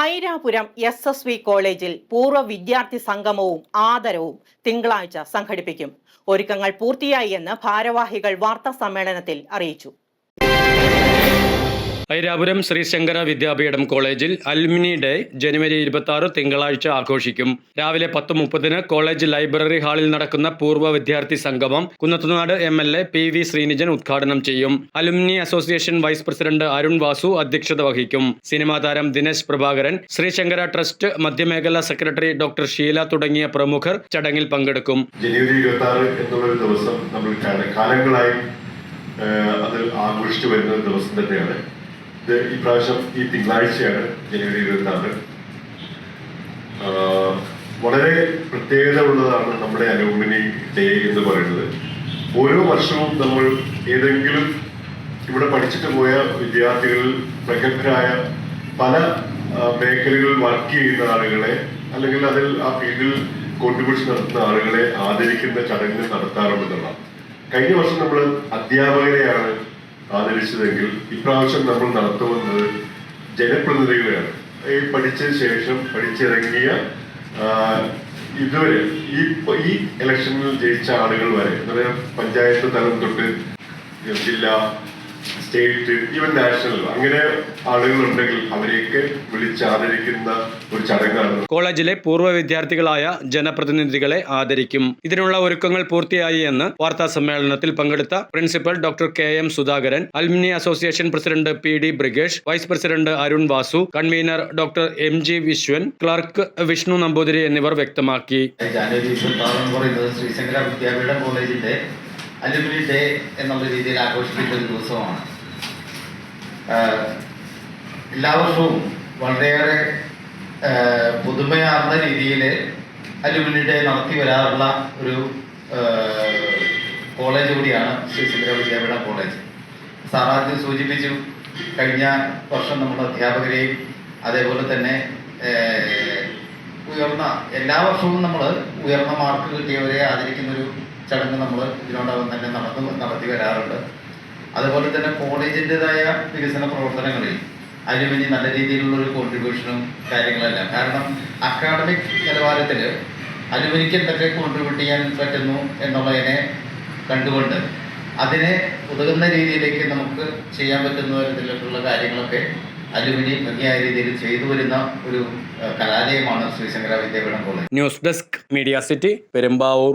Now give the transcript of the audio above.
Airapuram S S V കോളേജിൽ പൂർവ വിദ്യാർത്ഥി സംഗമവും ആദരവും തിങ്കളാഴ്ച സംഘടിപ്പിക്കും. ഒരുക്കങ്ങൾ പൂർത്തിയായി എന്ന് ഭാരവാഹികൾ വാർത്താ സമ്മേളനത്തിൽ അറിയിച്ചു. ഐരാപുരം ശ്രീശങ്കര വിദ്യാപീഠം കോളേജിൽ അലുമിനി ഡേ ജനുവരി ഇരുപത്തി ആറ് തിങ്കളാഴ്ച ആഘോഷിക്കും. രാവിലെ പത്ത് മുപ്പതിന് കോളേജ് ലൈബ്രറി ഹാളിൽ നടക്കുന്ന പൂർവ വിദ്യാർത്ഥി സംഗമം Kunnathunad M L A P V Sreenijan ഉദ്ഘാടനം ചെയ്യും. Alumni association vice president Arun Vasu അധ്യക്ഷത വഹിക്കും. സിനിമാ താരം ദിനേശ് പ്രഭാകരൻ ശ്രീശങ്കര ട്രസ്റ്റ് മധ്യമേഖലാ സെക്രട്ടറി ഡോക്ടർ ഷീല തുടങ്ങിയ പ്രമുഖർ ചടങ്ങിൽ പങ്കെടുക്കും. ജനുവരി ഇരുപത്തി ദിവസം നമ്മൾ കാല- കാലങ്ങളായി അത് ആഘോഷിച്ചു വരുന്ന ദിവസം തന്നെയാണ്. ഈ പ്രാവശ്യം ഈ തിങ്കളാഴ്ചയാണ് ജനുവരി ഇരുപത്തി ആറ് വളരെ പ്രത്യേകത ഉള്ളതാണ് നമ്മുടെ അലൂമിനി ഡേ എന്ന് പറയുന്നത്. ഓരോ വർഷവും നമ്മൾ ഏതെങ്കിലും ഇവിടെ പഠിച്ചിട്ട് പോയ വിദ്യാർത്ഥികൾ പ്രഗത്ഭരായ പല മേഖലകളിൽ വർക്ക് ചെയ്യുന്ന ആളുകളെ അല്ലെങ്കിൽ അതിൽ ആ ഫീൽഡിൽ കോൺട്രിബ്യൂഷൻ നടത്തുന്ന ആളുകളെ ആദരിക്കുന്ന ചടങ്ങ് നടത്താറുണ്ടെന്നുള്ള കഴിഞ്ഞ വർഷം നമ്മൾ അധ്യാപകരെയാണ് ആദരിച്ചതെങ്കിൽ ഇപ്രാവശ്യം നമ്മൾ നടത്തുന്നത് ജനപ്രതിനിധികളെയാണ്. ഈ പഠിച്ച ശേഷം പഠിച്ചിറങ്ങിയ ഇതുവരെ ഈ ഈ ഇലക്ഷനിൽ ജയിച്ച ആളുകൾ വരെ പറയുക പഞ്ചായത്ത് തലം തൊട്ട് ജില്ല സ്റ്റേറ്റ് ഈവൻ നാഷണൽ അങ്ങനെ ആളുകളുണ്ടെങ്കിൽ അവരെയൊക്കെ വിളിച്ചാദരിക്കുന്ന ഒരു ചടങ്ങാണ്. കോളേജിലെ പൂർവ വിദ്യാർത്ഥികളായ ജനപ്രതിനിധികളെ ആദരിക്കും. ഇതിനുള്ള ഒരുക്കങ്ങൾ പൂർത്തിയായി എന്ന് വാർത്താ സമ്മേളനത്തിൽ പങ്കെടുത്ത principal doctor K M Sudhakaran alumni association president P D Brigesh vice president Arun Vasu convener doctor M G Viswan clerk Vishnu Namboothiri എന്നിവർ വ്യക്തമാക്കി. ജാനുവരി ഇരുപത്തി പറയുന്നത് ശ്രീശങ്കര വിദ്യാപീഠ കോളേജിന്റെ അലുമിനി ഡേ എന്നുള്ള രീതിയിൽ ആഘോഷിക്കുന്ന ഒരു ദിവസമാണ്. എല്ലാ വർഷവും വളരെയേറെ പുതുമയാർന്ന രീതിയിൽ അലുമിനി നടത്തി വരാറുള്ള ഒരു കോളേജ് കൂടിയാണ് ശ്രീശങ്കര വിദ്യാപീഠ കോളേജ്. സാറാദ്യം സൂചിപ്പിച്ചു കഴിഞ്ഞ വർഷം നമ്മുടെ അധ്യാപകരെയും അതേപോലെ തന്നെ ഉയർന്ന എല്ലാ വർഷവും നമ്മൾ ഉയർന്ന മാർക്ക് കിട്ടിയവരെ ആദരിക്കുന്നൊരു ചടങ്ങ് നമ്മൾ ഇതിനോടകം തന്നെ നടന്നു നടത്തി വരാറുണ്ട്. അതുപോലെ തന്നെ കോളേജിന്റെതായ വികസന പ്രവർത്തനങ്ങളിൽ അലുമിനി നല്ല രീതിയിലുള്ള ഒരു കോൺട്രിബ്യൂഷനും കാര്യങ്ങളെല്ലാം. കാരണം അക്കാഡമിക് നിലവാരത്തിൽ അലുമിനിക്ക് എന്തൊക്കെ കോൺട്രിബ്യൂട്ട് ചെയ്യാൻ പറ്റുന്നു എന്നുള്ളതിനെ കണ്ടുകൊണ്ട് അതിനെ ഉതകുന്ന രീതിയിലേക്ക് നമുക്ക് ചെയ്യാൻ പറ്റുന്ന തരത്തിലുള്ള കാര്യങ്ങളൊക്കെ അലുമിനി ഭംഗിയായ രീതിയിൽ ചെയ്തു വരുന്ന ഒരു കലാലയമാണ് Sreesankara Vidyapeetham college. News desk media city Perumbavoor.